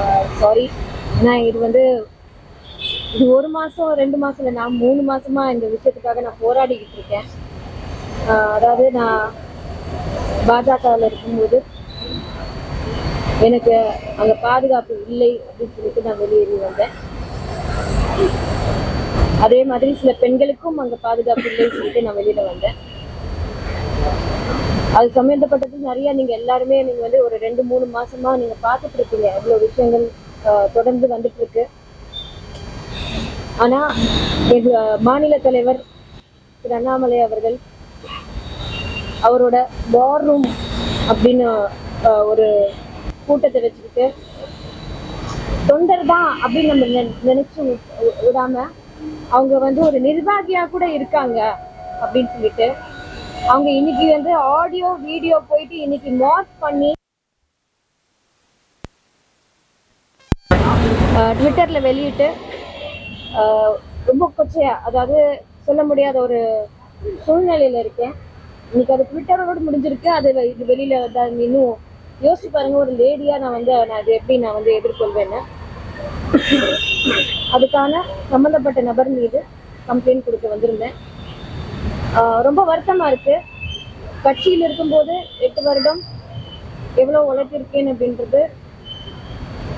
Uh, sorry நான் இது வந்து இது ஒரு மாசம் ரெண்டு மாசம் இல்லை நான் மூணு மாசமா இந்த விஷயத்துக்காக நான் போராடிக்கிட்டு இருக்கேன். Uh, அதாவது நான் பாஜகவில் இருக்கும்போது எனக்கு அங்கே பாதுகாப்பு இல்லை அப்படின்னு சொல்லிட்டு நான் வெளியேறி வந்தேன். அதே மாதிரி சில பெண்களுக்கும் அங்கே பாதுகாப்பு இல்லைன்னு சொல்லிட்டு நான் வெளியில வந்தேன். அது சம்மந்தப்பட்டது நிறைய நீங்க எல்லாருமே நீங்க வந்து ஒரு ரெண்டு மூணு மாசமா நீங்க பார்த்துட்டு இருக்கீங்க எவ்வளவு விஷயங்கள் தொடர்ந்து வந்துட்டு இருக்கு ஆனா எங்க மாநில தலைவர் திரு அண்ணாமலை அவர்கள் அவரோட வார் ரூம் அப்படின்னு ஒரு கூட்டத்தை வச்சுக்கிட்டு தொண்டர் தான் அப்படின்னு நம்ம நினைச்சு விடாம அவங்க வந்து ஒரு நிர்வாகியா கூட இருக்காங்க அப்படின்னு சொல்லிட்டு அவங்க இன்னைக்கு வந்து ஆடியோ வீடியோ போயிட்டு இன்னைக்கு மார்க் பண்ணி ட்விட்டரில் ட்விட்டர்ல வெளியிட்டு ரொம்ப கொச்சையா அதாவது சொல்ல முடியாத ஒரு சூழ்நிலையில இருக்கேன். இன்னைக்கு அது ட்விட்டரோட முடிஞ்சிருக்கு அது இது வெளியில இன்னும் யோசிச்சு பாருங்க ஒரு லேடியா நான் வந்து நான் இது எப்படி நான் வந்து எதிர்கொள்வேன்னு. அதுக்கான சம்மந்தப்பட்ட நபர் மீது கம்ப்ளைண்ட் கொடுக்க வந்திருந்தேன். ரொம்ப வருத்தமா இருக்கு. கட்சியில் இருக்கும்போது எட்டு வருடம் எவ்வளவு உழைத்திருக்கேன் அப்படின்றது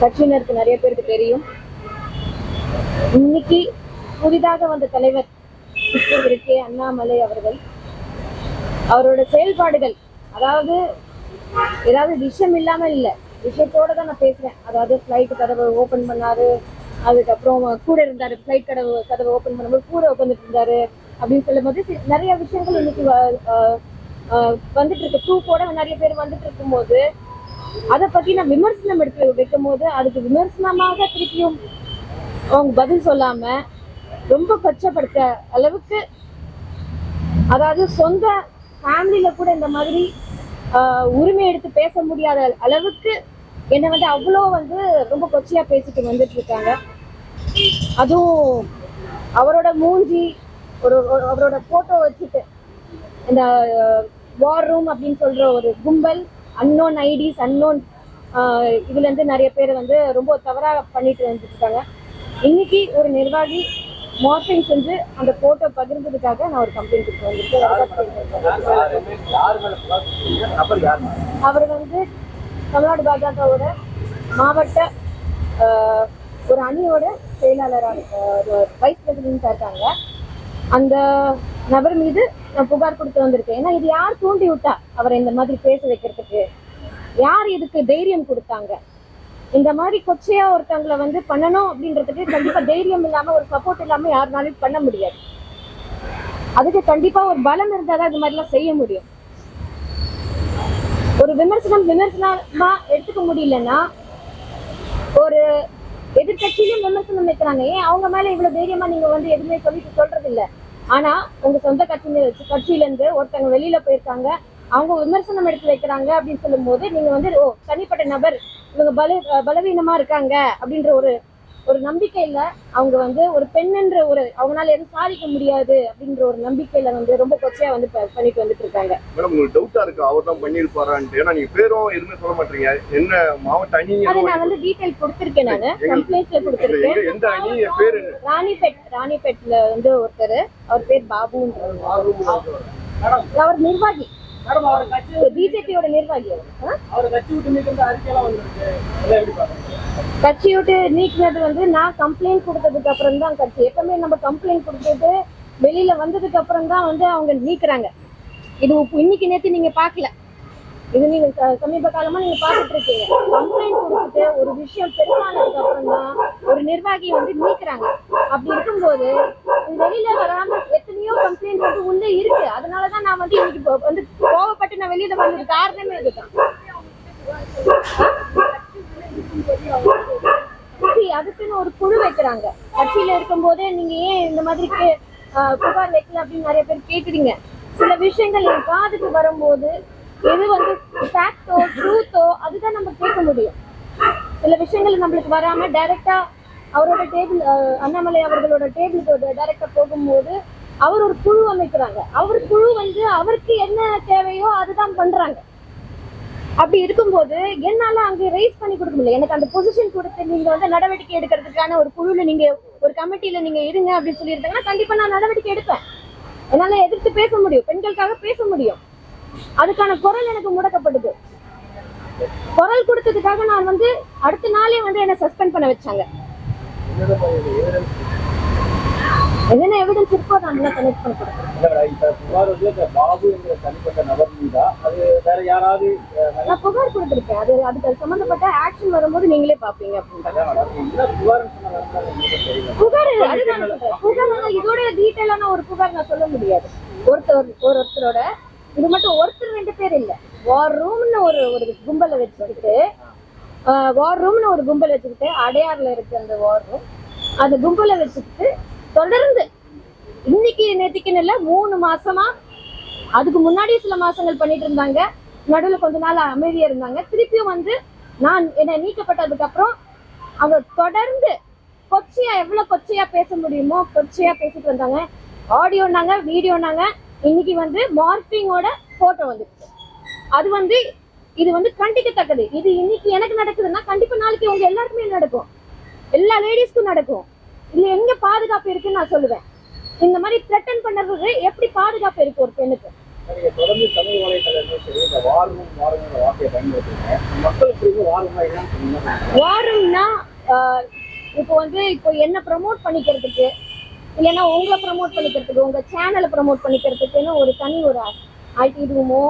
கட்சியினருக்கு நிறைய பேருக்கு தெரியும். இன்னைக்கு புதிதாக வந்த தலைவர் திரு கே. அண்ணாமலை அவர்கள் அவரோட செயல்பாடுகள் அதாவது ஏதாவது விஷயம் இல்லாம இல்ல விஷயத்தோட தான் நான் பேசுறேன். அதாவது ஃப்ளைட் கதவை ஓபன் பண்ணாரு அதுக்கப்புறம் கூட இருந்தாரு ஃப்ளைட் கதவு கதவை ஓபன் பண்ணும்போது கூட உட்காந்துட்டு இருந்தாரு. அப்படின்னு சொல்லும்போது நிறைய விஷயங்கள் இன்னைக்கு வ- வந்துட்டு இருக்கு டூ நிறைய பேர் வந்துட்டு இருக்கும்போது அதை பத்தி நான் விமர்சனம் எடுத்து வைக்கும் போது அதுக்கு விமர்சனமாக திருப்பியும் அவங்க பதில் சொல்லாம ரொம்ப கொச்சப்படுத்த அளவுக்கு அதாவது சொந்த ஃபேமிலியில கூட இந்த மாதிரி உரிமை எடுத்து பேச முடியாத அளவுக்கு என்னை வந்து அவ்வளோ வந்து ரொம்ப கொச்சையா பேசிட்டு வந்துட்டு இருக்காங்க அதுவும் அவரோட மூஞ்சி ஒரு அவரோட போட்டோ வச்சுட்டு இந்த வார் ரூம் அப்படின்னு சொல்ற ஒரு கும்பல் அன்னோன் ஐடிஸ் அன்னோன் இதுல இருந்து நிறைய பேர் வந்து ரொம்ப தவறாக பண்ணிட்டு வந்துருக்காங்க இன்னைக்கு ஒரு நிர்வாகி மார்பிங் செஞ்சு அந்த போட்டோ பகிர்ந்ததுக்காக நான் ஒரு கம்ப்ளைண்ட் கொடுத்து வந்திருக்கேன் அவர் வந்து தமிழ்நாடு பாஜகவோட மாவட்ட ஒரு அணியோட செயலாளராக வைஸ் பிரசிடென்டா இருக்காங்க. அந்த நபர் மீது நான் புகார் கொடுத்து வந்திருக்கேன். ஏன்னா இது யார் தூண்டி விட்டா? அவரை இந்த மாதிரி பேச வைக்கிறதுக்கு. யார் இதுக்கு தைரியம் கொடுத்தாங்க? இந்த மாதிரி கொச்சையா ஒருத்தவங்களை வந்து பண்ணணும் அப்படின்றதுக்கு கண்டிப்பா தைரியம் இல்லாம ஒரு சப்போர்ட் இல்லாம யாருனாலும் பண்ண முடியாது. அதுக்கு கண்டிப்பா ஒரு பலம் இருந்தாதான் இது மாதிரிலாம் செய்ய முடியும். ஒரு விமர்சனம் விமர்சனமா எடுத்துக்க முடியலன்னா ஒரு எதிர்கட்சியிலும் விமர்சனம் வைக்கிறாங்க. ஏன்? அவங்க மேல இவ்வளவு தைரியமா நீங்க வந்து எதுவுமே சொல்லிட்டு சொல்றது இல்லை ஆனா உங்க சொந்த கட்சியில கட்சியில இருந்து ஒருத்தவங்க வெளியில போயிருக்காங்க. அவங்க விமர்சனம் எடுத்து வைக்கிறாங்க அப்படின்னு சொல்லும்போது நீங்க வந்து ஓ தனிப்பட்ட நபர் இவங்க பல பலவீனமா இருக்காங்க அப்படின்ற ஒரு ஒரு நம்பிக்கையில அவங்க வந்து ஒரு பெண்ணுன்ற ஒரு அவங்களால எதுவும் சாதிக்க முடியாது அப்படின்ற ஒரு நம்பிக்கையில வந்து ரொம்ப கொச்சையா வந்து பண்ணிட்டு வந்துட்டு இருக்காங்க. மேடம் உங்களுக்கு டவுட்டா இருக்கு. அவர் தான் பண்ணிருப்பாரான்ட்டு ஏன்னா நீங்க பேரும் எதுவுமே சொல்ல மாட்டீங்க. என்ன மாவட்ட அணி அது நான் வந்து டீடைல் கொடுத்திருக்கேன் நானு. கம்ப்ளைண்ட்ல கொடுத்திருக்கேன். எந்த அணி? பேரு? ராணிபேட் ராணிபேட்ல வந்து ஒருத்தர். அவர் பேர் பாபுன்றவர் அவர் நிர்வாகி. மேடம் அவர் கட்சி பிஜேபியோட நிர்வாகி அவர். கட்சி விட்டு நீக்கிற அறிக்கையெல்லாம் வந்திருக்கு. கட்சி விட்டு நீக்கினது வந்து நான் கம்ப்ளைண்ட் கொடுத்ததுக்கு அப்புறம் தான் கட்சி. எப்பவுமே நம்ம கம்ப்ளைண்ட் கொடுத்தது வெளியில வந்ததுக்கு அப்புறம் தான் வந்து அவங்க நீக்குறாங்க. இது இன்னைக்கு நேத்து நீங்க பாக்கல இது நீங்க ச- சமீப காலமா நீங்க பாத்துட்டு இருக்கீங்க. கம்ப்ளைண்ட் கொடுத்துட்டு ஒரு விஷயம் பெருசானதுக்கு அப்புறம் தான் ஒரு நிர்வாகியை வந்து நீக்குறாங்க. அப்படி இருக்கும்போது வெளியில வராம எத்தனையோ கம்ப்ளைண்ட் வந்து உள்ளே இருக்கு. அதனாலதான் நான் வந்து இன்னைக்கு வந்து கோவப்பட்டு நான் வெளியில வந்தது காரணமே இதுதான். அதுக்குன்னு ஒரு குழு வைக்கிறாங்க. கட்சியில இருக்கும்போதே நீங்க ஏன் இந்த மாதிரி கே- புகார் வைக்கல அப்படின்னு நிறைய பேர் கேக்குறீங்க. சில விஷயங்கள் என் காதுக்கு வரும்போது எது வந்து ஃபேக்டோ ட்ரூத்தோ அதுதான் நம்ம கேட்க முடியும். சில விஷயங்கள் நம்மளுக்கு வராம டைரக்டா அவரோட டேபிள் அண்ணாமலை அவர்களோட டேபிளுக்கு டைரக்டா போகும்போது அவர் ஒரு குழு அமைக்கிறாங்க. அவர் குழு வந்து அவருக்கு என்ன தேவையோ அதுதான் பண்றாங்க. அப்படி இருக்கும்போது என்னால அங்க ரைஸ் பண்ணி கொடுக்க முடியல. எனக்கு அந்த பொசிஷன் கொடுத்து நீங்க வந்து நடவடிக்கை எடுக்கிறதுக்கான ஒரு குழுல நீங்க ஒரு கமிட்டியில நீங்க இருங்க அப்படின்னு சொல்லியிருந்தாங்கன்னா கண்டிப்பா நான் நடவடிக்கை எடுப்பேன். என்னால எதிர்த்து பேச முடியும். பெண்களுக்காக பேச முடியும். அதுக்கான குரல் எனக்கு முடக்கப்படுது. குரல் கொடுத்ததுக்காக நான் வந்து அடுத்த நாளே வந்து என்ன சஸ்பெண்ட் பண்ண வச்சாங்க. என்னென்ன எவிடன்ஸ் இருக்கோ நான் கனெக்ட் பண்ண பாபு என்கிற தனிப்பட்ட வேற யாராவது அஹ், நான் புகார் கொடுத்துருக்கேன். அது அதுக்கு அது சம்பந்தப்பட்ட ஆக்ஷன் வரும்போது நீங்களே பாப்பீங்க தெரியல புகார் அதுதான். புகார். இதோட டீட்டெயிலான ஒரு புகார் நான் சொல்ல முடியாது. ஒருத்தர் ஒரு ஒருத்தரோட இது மட்டும் ஒருத்தர் ரெண்டு பேர் இல்ல. வார் ரூம்னு ஒரு ஒரு கும்பலை வச்சுக்கிட்டு வார் ரூம்னு ஒரு கும்பல் வச்சுக்கிட்டு அடையாறுல இருக்கு அந்த வார் ரூம் அந்த கும்பலை வச்சுக்கிட்டு தொடர்ந்து இன்னைக்கு நேத்திக்குன்னு இல்ல மூணு மாசமா அதுக்கு முன்னாடி சில மாசங்கள் பண்ணிட்டு இருந்தாங்க. நடுவுல கொஞ்ச நாள் அமைதியா இருந்தாங்க. திருப்பியும் வந்து நான் என்னை நீக்கப்பட்டதுக்கு அப்புறம் அவங்க தொடர்ந்து கொச்சையா எவ்வளவு கொச்சையா பேச முடியுமோ கொச்சையா பேசிட்டு வந்தாங்க. ஆடியோனாங்க வீடியோனாங்க இன்னைக்கு வந்து மார்பிங்கோட போட்டோ வந்துச்சு. அது வந்து இது வந்து கண்டிக்கத்தக்கது. இது இன்னைக்கு எனக்கு நடக்குதுன்னா கண்டிப்பா நாளைக்கு உங்க எல்லாருக்குமே நடக்கும். எல்லா லேடிஸ்க்கும் நடக்கும். இதுல எங்க பாதுகாப்பு இருக்குன்னு நான் சொல்லுவேன். இந்த மாதிரி த்ரெட்டன் பண்ணுறது எப்படி பாதுகாப்பு இருக்கு ஒரு பெண்ணுக்கு? நீங்க தொடர்ந்து சமூக வலைதளங்கள் சரி இந்த வார்த்தையை வாரம்னா என்னன்னு வாரம்னா இப்போ வந்து இப்போ என்ன ப்ரமோட் பண்ணிக்கிறதுக்கு இல்லைன்னா உங்களை ப்ரமோட் பண்ணிக்கிறதுக்கு உங்க சேனலை ப்ரமோட் பண்ணிக்கிறதுக்குன்னு ஒரு தனி ஒரு ஐடி ரூமோ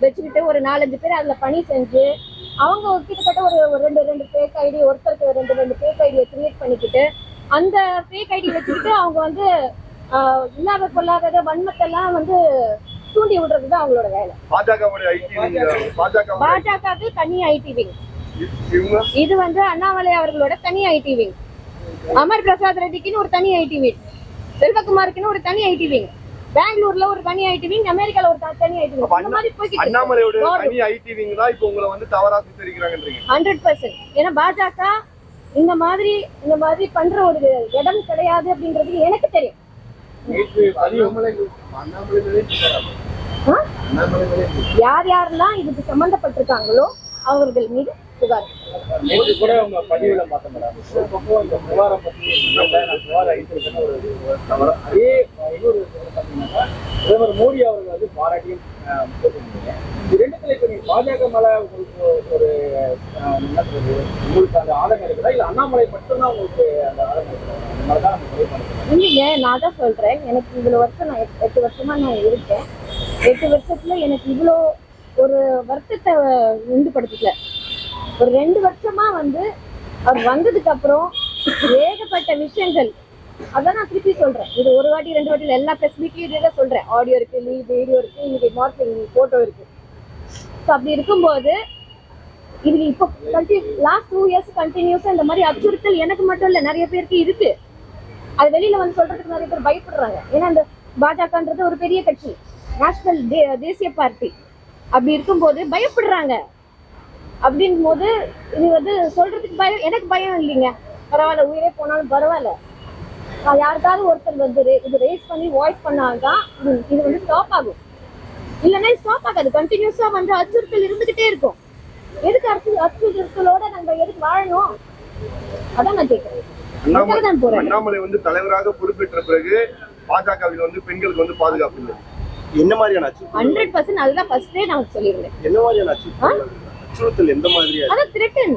வச்சுக்கிட்டு ஒரு நாலஞ்சு பேர் அதுல பணி செஞ்சு அவங்க கிட்டத்தட்ட ஒரு ரெண்டு ரெண்டு ஃபேக் ஐடி ஒருத்தருக்கு ரெண்டு ரெண்டு ஃபேக் ஐடியை கிரியேட் பண்ணிக்கிட்டு அந்த ஃபேக் ஐடி வச்சுக்கிட்டு அவங்க வந்து இல்லாத கொள்ளாதத வன்மத்தெல்லாம் வந்து தூண்டி விடுறது தான் அவங்களோட வேலை. பாஜக. பாஜகவுக்கு தனி ஐடி விங். இது வந்து அண்ணாமலை அவர்களோட தனி ஐடி விங். அமர் பிரசாத் ரெட்டிக்குன்னு ஒரு தனி ஐடி விங். செல்வகுமாருக்குன்னு ஒரு தனி ஐடி விங். பெங்களூர்ல ஒரு தனி ஐடி விங் அமெரிக்கால ஒரு தனி ஐடி விங். இந்த மாதிரி போய்கிட்டு அண்ணாமலையோட தனி ஐடி விங் தான் இப்போ உங்களை வந்து தவறா சித்தரிக்கிறாங்கன்றீங்க. ஹண்ட்ரட் பர்சன்ட் ஏன்னா பாஜக இந்த மாதிரி இந்த மாதிரி பண்ற ஒரு இடம் கிடையாது அப்படின்றது எனக்கு தெரியும்? யார் யாரெல்லாம் இதுக்கு சம்பந்தப்பட்டிருக்காங்களோ அவர்கள் மீது புகார் கூட உங்க பதிவுல பார்த்தேன் மேடம். ஒரு பக்கம் இந்த புகாரை பத்தி நான் புகார் அளித்திருக்கேன்னு ஒரு தவறு. அதே இன்னொரு பார்த்தீங்கன்னா பிரதமர் மோடி அவர்கள் வந்து பாராட்டியும் இது ரெண்டுத்துல இப்ப நீங்க பாஜக மேல உங்களுக்கு ஒரு என்ன சொல்றது உங்களுக்கு அந்த ஆதங்கம் இருக்குதா? இல்ல அண்ணாமலை மட்டும்தான் உங்களுக்கு அந்த ஆதங்கம் இருக்குதா? இல்லைங்க நான் தான் சொல்றேன். எனக்கு இவ்வளவு வருஷம் நான் எட்டு- வருஷமா நான் இருக்கேன். எட்டு வருஷத்துல எனக்கு இவ்வளோ ஒரு வருத்தத்தை உண்டுபடுத்தல. ஒரு ரெண்டு வருஷமா வந்து அவர் வந்ததுக்கு அப்புறம் ஏகப்பட்ட விஷயங்கள். அதான் நான் திருப்பி சொல்றேன். இது ஒரு வாட்டி ரெண்டு வாட்டி எல்லா பிரஸ் மீட்லயும் சொல்றேன். ஆடியோ இருக்கு வீடியோ இருக்கு இன்னைக்கு மார்க்கிங் போட்டோ இருக்கு. ஸோ அப்படி இருக்கும்போது இது இப்போ லாஸ்ட் டூ இயர்ஸ் கண்டினியூஸா இந்த மாதிரி அச்சுறுத்தல் எனக்கு மட்டும் இல்ல நிறைய பேருக்கு இருக்கு. அது வெளியில வந்து சொல்றதுக்கு நிறைய பேர் பயப்படுறாங்க. ஏன்னா இந்த பாஜகன்றது ஒரு பெரிய கட்சி. நேஷனல் தேசிய பார்ட்டி அப்படி இருக்கும்போது பயப்படுறாங்க. அப்படின் போது இது வந்து சொல்றதுக்கு பயம் எனக்கு பயம் இல்லைங்க. பரவாயில்ல உயிரே போனாலும் பரவாயில்ல. யாருக்காவது ஒருத்தர் வந்து இது ரேஸ் பண்ணி வாய்ஸ் பண்ணால்தான் இது இது வந்து ஸ்டாப் ஆகும். இல்லைன்னா ஸ்டாப் ஆகாது. கண்டினியூஸா வந்து அச்சுறுத்தல் இருந்துகிட்டே இருக்கும். எதுக்கு அச்சு அச்சுறுத்தலோட நம்ம எதுக்கு வாழணும்? அதான் நான் கேட்கறேன் அண்ணாமலை வந்து தலைவராக பொறுப்பேற்ற பிறகு பாஜகவில் வந்து பெண்களுக்கு வந்து பாதுகாப்பு இல்லை. என்ன மாதிரியான அச்சு ஹண்ட்ரட் பர்சன்ட் அதுதான் ஃபர்ஸ்டே நான் சொல்லியிருந்தேன். என்ன மாதிரியான அச்சுறுத்தல் எந்த மாதிரியா த்ரெட்டன்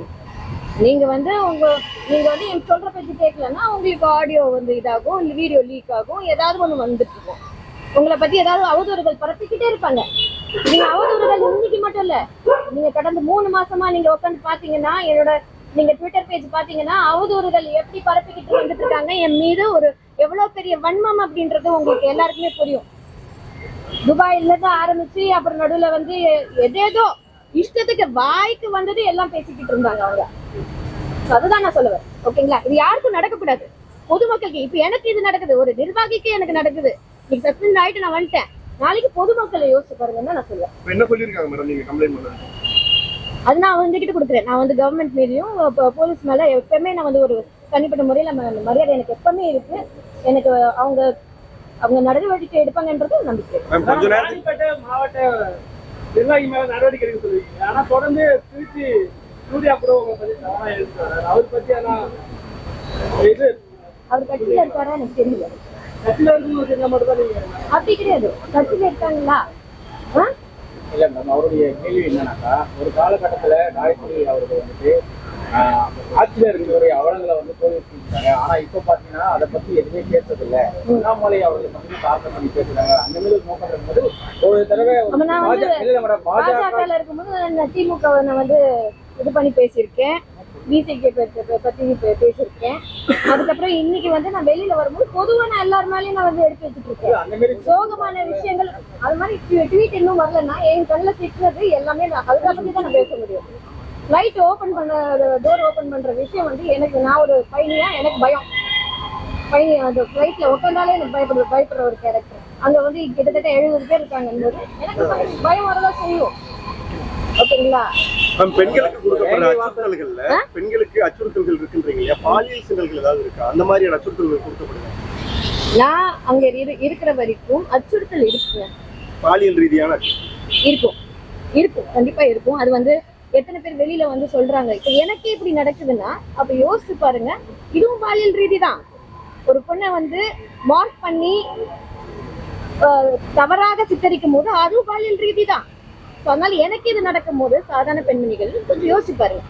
நீங்க வந்து உங்க நீங்க வந்து எனக்கு சொல்ற பத்தி கேட்கலன்னா உங்களுக்கு ஆடியோ வந்து இதாகும் இல்ல வீடியோ லீக் ஆகும் ஏதாவது ஒண்ணு வந்துட்டு இருக்கும் உங்களை பத்தி ஏதாவது அவதூறுகள் பரப்பிக்கிட்டே இருப்பாங்க. நீங்க அவதூறுகள் இன்னைக்கு மட்டும் இல்ல நீங்க கடந்த மூணு மாசமா நீங்க உட்காந்து பாத்தீங்கன்னா என்னோட நீங்க ட்விட்டர் பேஜ் பாத்தீங்கன்னா அவதூறுகள் எப்படி பரப்பிக்கிட்டு வந்துட்டு இருக்காங்க என் மீது ஒரு எவ்வளவு பெரிய வன்மம் அப்படின்றது உங்களுக்கு எல்லாருக்குமே புரியும். துபாயில இருந்து ஆரம்பிச்சு அப்புறம் நடுவுல வந்து எதேதோ இஷ்டத்துக்கு வாய்க்கு வந்தது எல்லாம் பேசிக்கிட்டு இருந்தாங்க அவங்க. அதுதான் நான் சொல்லுவேன் ஓகேங்களா? இது யாருக்கும் நடக்கக்கூடாது. பொதுமக்களுக்கு இப்ப எனக்கு இது நடக்குது. ஒரு நிர்வாகிக்கு எனக்கு நடக்குது. இன்னைக்கு சஸ்பெண்ட் ஆயிட்டு நான் வந்துட்டேன். நாளைக்கு பொதுமக்களை யோசிச்சு பாருங்கன்னு நான் சொல்லுவேன் இப்ப என்ன சொல்லியிருக்காங்க மேடம் நீங்க கம்ப்ளைண்ட் பண்ணது அது நான் வந்துகிட்டு கொடுக்குறேன். நான் வந்து கவர்மெண்ட் மீதியும் போலீஸ் மேல எப்பவுமே நான் வந்து ஒரு தனிப்பட்ட முறையில மரியாதை எனக்கு எப்பவுமே இருக்கு. எனக்கு அவங்க அவங்க நடவடிக்கை எடுப்பாங்கன்றது நம்பிக்கை. மாவட்ட நிர்வாகி மேல நடவடிக்கை எடுக்க சொல்லுவீங்க. ஆனா தொடர்ந்து திருச்சி சூர்யா கூட உங்களை பத்தி தவறா அவர் பத்தி ஆனா இது அவர் கட்சியில இருக்காரா எனக்கு தெரியல. கட்சியில இருந்து செஞ்சா மட்டும் தான் நீங்க அப்படி கிடையாது. கட்சியில இருக்காங்களா? இல்ல மேம் அவருடைய கேள்வி என்னன்னாக்கா ஒரு காலகட்டத்துல காயத்ரி அவர்கள் வந்துட்டு ஆட்சியில இருக்கிறவருடைய அவலங்களை வந்து தோல்விட்டாங்க ஆனா இப்ப பாத்தீங்கன்னா அதை பத்தி எதுவுமே பேசுறது இல்ல அண்ணாமலை அவர்களை பத்தி தாக்கம் பண்ணி பேசுறாங்க. அந்த மாதிரி நோக்கம் இருக்கும்போது ஒரு தடவை பாஜக இருக்கும்போது திமுக நான் வந்து இது பண்ணி பேசியிருக்கேன். பிசிகே பத்தி பேசியிருக்கேன். அதுக்கப்புறம் இன்னைக்கு வந்து நான் வெளியில வரும்போது பொதுவா நான் எல்லார் மேலயும் நான் வந்து எடுத்து வச்சுட்டு இருக்கேன். சோகமான விஷயங்கள் அது மாதிரி ட்வீட் இன்னும் வரலன்னா என் கண்ணில் சிக்கிறது எல்லாமே நான் அதுக்காக தான் நான் பேச முடியும். லைட் ஓபன் பண்ண டோர் ஓபன் பண்ற விஷயம் வந்து எனக்கு நான் ஒரு பையனியா எனக்கு பயம். பையன் அந்த ஃப்ளைட்ல உட்காந்தாலே எனக்கு பயப்படுற பயப்படுற ஒரு கேரக்டர் அங்க வந்து கிட்டத்தட்ட எழுபது பேர் இருக்காங்கன்றது எனக்கு பயம் பயம் வரதான் செய்யும் ஓகேங்களா? பெண்களுக்கு கொடுக்கப்படுற அச்சுறுத்தல்கள்ல பெண்களுக்கு அச்சுறுத்தல்கள் இருக்குன்றீங்க இல்லையா பாலியல் சின்னல்கள் ஏதாவது இருக்கா? அந்த மாதிரியான அச்சுறுத்தல்கள் கொடுக்கப்படுது? நான் அங்க இரு- இருக்கிற வரைக்கும் அச்சுறுத்தல் இருக்குங்க பாலியல் ரீதியான. இருக்கும். இருக்கும். கண்டிப்பா இருக்கும். அது வந்து எத்தனை பேர் வெளியில வந்து சொல்றாங்க. இப்ப எனக்கே இப்படி நடக்குதுன்னா அப்ப யோசிச்சு பாருங்க. இதுவும் பாலியல் ரீதி தான் ஒரு பொண்ணை வந்து மார்க் பண்ணி தவறாக சித்தரிக்கும் போது அதுவும் பாலியல் ரீதி தான் அதனால எனக்கு இது நடக்கும் போது சாதாரண பெண்மணிகள் கொஞ்சம் யோசிச்சு பாருங்க.